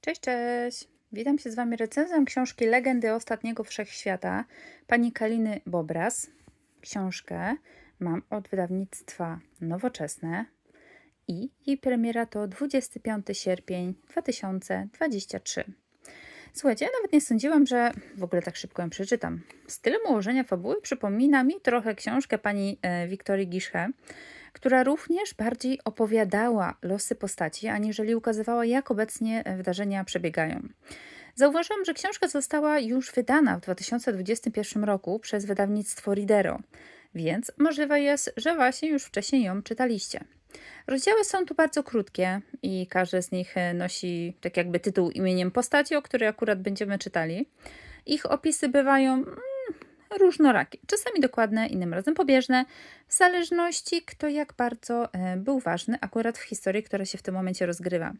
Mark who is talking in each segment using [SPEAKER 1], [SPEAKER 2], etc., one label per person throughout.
[SPEAKER 1] Cześć, cześć! Witam się z Wami recenzją książki Legendy Ostatniego Wszechświata pani Kaliny Bobras. Książkę mam od wydawnictwa Nowoczesne i jej premiera to 25 sierpień 2023. Słuchajcie, ja nawet nie sądziłam, że w ogóle tak szybko ją przeczytam. Stylem ułożenia fabuły przypomina mi trochę książkę pani e, Wiktorii Giszche, która również bardziej opowiadała losy postaci, aniżeli ukazywała, jak obecnie wydarzenia przebiegają. Zauważyłam, że książka została już wydana w 2021 roku przez wydawnictwo Ridero, więc możliwe jest, że właśnie już wcześniej ją czytaliście. Rozdziały są tu bardzo krótkie i każdy z nich e, nosi tak jakby tytuł imieniem postaci, o której akurat będziemy czytali. Ich opisy bywają mm, różnorakie, czasami dokładne, innym razem pobieżne, w zależności kto jak bardzo e, był ważny akurat w historii, która się w tym momencie rozgrywa.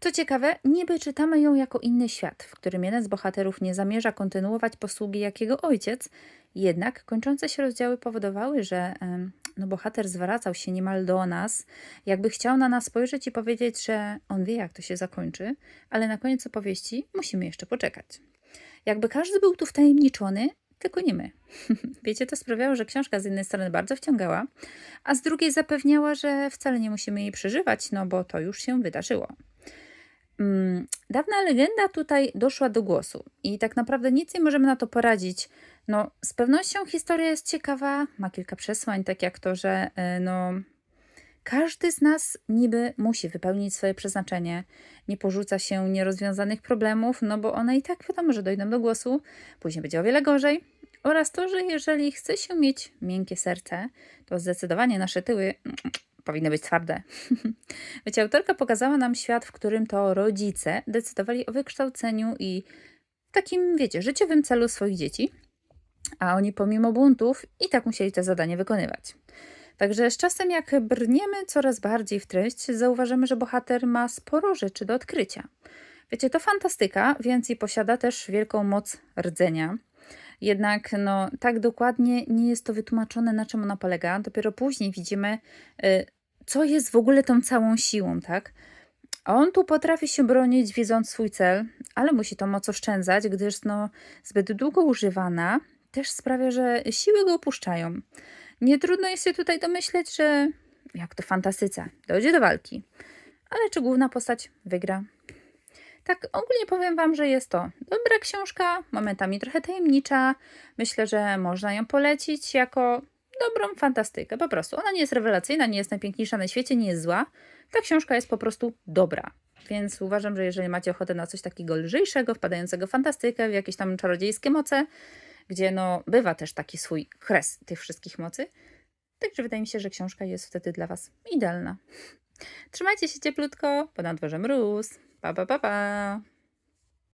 [SPEAKER 1] Co ciekawe, niby czytamy ją jako inny świat, w którym jeden z bohaterów nie zamierza kontynuować posługi jak jego ojciec, jednak kończące się rozdziały powodowały, że em, no, bohater zwracał się niemal do nas, jakby chciał na nas spojrzeć i powiedzieć, że on wie, jak to się zakończy, ale na koniec opowieści musimy jeszcze poczekać. Jakby każdy był tu wtajemniczony, tylko nie my. Wiecie, to sprawiało, że książka z jednej strony bardzo wciągała, a z drugiej zapewniała, że wcale nie musimy jej przeżywać, no bo to już się wydarzyło. Mm, Dawna legenda tutaj doszła do głosu i tak naprawdę nic nie możemy na to poradzić. No, z pewnością historia jest ciekawa, ma kilka przesłań, tak jak to, że e, no, każdy z nas niby musi wypełnić swoje przeznaczenie, nie porzuca się nierozwiązanych problemów, no bo one i tak wiadomo, że dojdą do głosu, później będzie o wiele gorzej. Oraz to, że jeżeli chce się mieć miękkie serce, to zdecydowanie nasze tyły powinny być twarde. Wiecie, autorka pokazała nam świat, w którym to rodzice decydowali o wykształceniu i takim, wiecie, życiowym celu swoich dzieci, a oni pomimo buntów i tak musieli to zadanie wykonywać. Także z czasem, jak brniemy coraz bardziej w treść, zauważymy, że bohater ma sporo rzeczy do odkrycia. Wiecie, to fantastyka, więc i posiada też wielką moc rdzenia. Jednak no, tak dokładnie nie jest to wytłumaczone, na czym ona polega. Dopiero później widzimy, y, co jest w ogóle tą całą siłą, tak? On tu potrafi się bronić, wiedząc swój cel, ale musi tą moc oszczędzać, gdyż no, zbyt długo używana też sprawia, że siły go opuszczają. Nie trudno jest się tutaj domyśleć, że jak to fantastyce, dojdzie do walki. Ale czy główna postać wygra? Tak, ogólnie powiem Wam, że jest to dobra książka, momentami trochę tajemnicza. Myślę, że można ją polecić jako dobrą fantastykę. Po prostu ona nie jest rewelacyjna, nie jest najpiękniejsza na świecie, nie jest zła. Ta książka jest po prostu dobra. Więc uważam, że jeżeli macie ochotę na coś takiego lżejszego, wpadającego w fantastykę, w jakieś tam czarodziejskie moce, gdzie no bywa też taki swój kres tych wszystkich mocy, także wydaje mi się, że książka jest wtedy dla Was idealna. Trzymajcie się cieplutko, ponad dworze mróz. Pa, pa, pa, pa.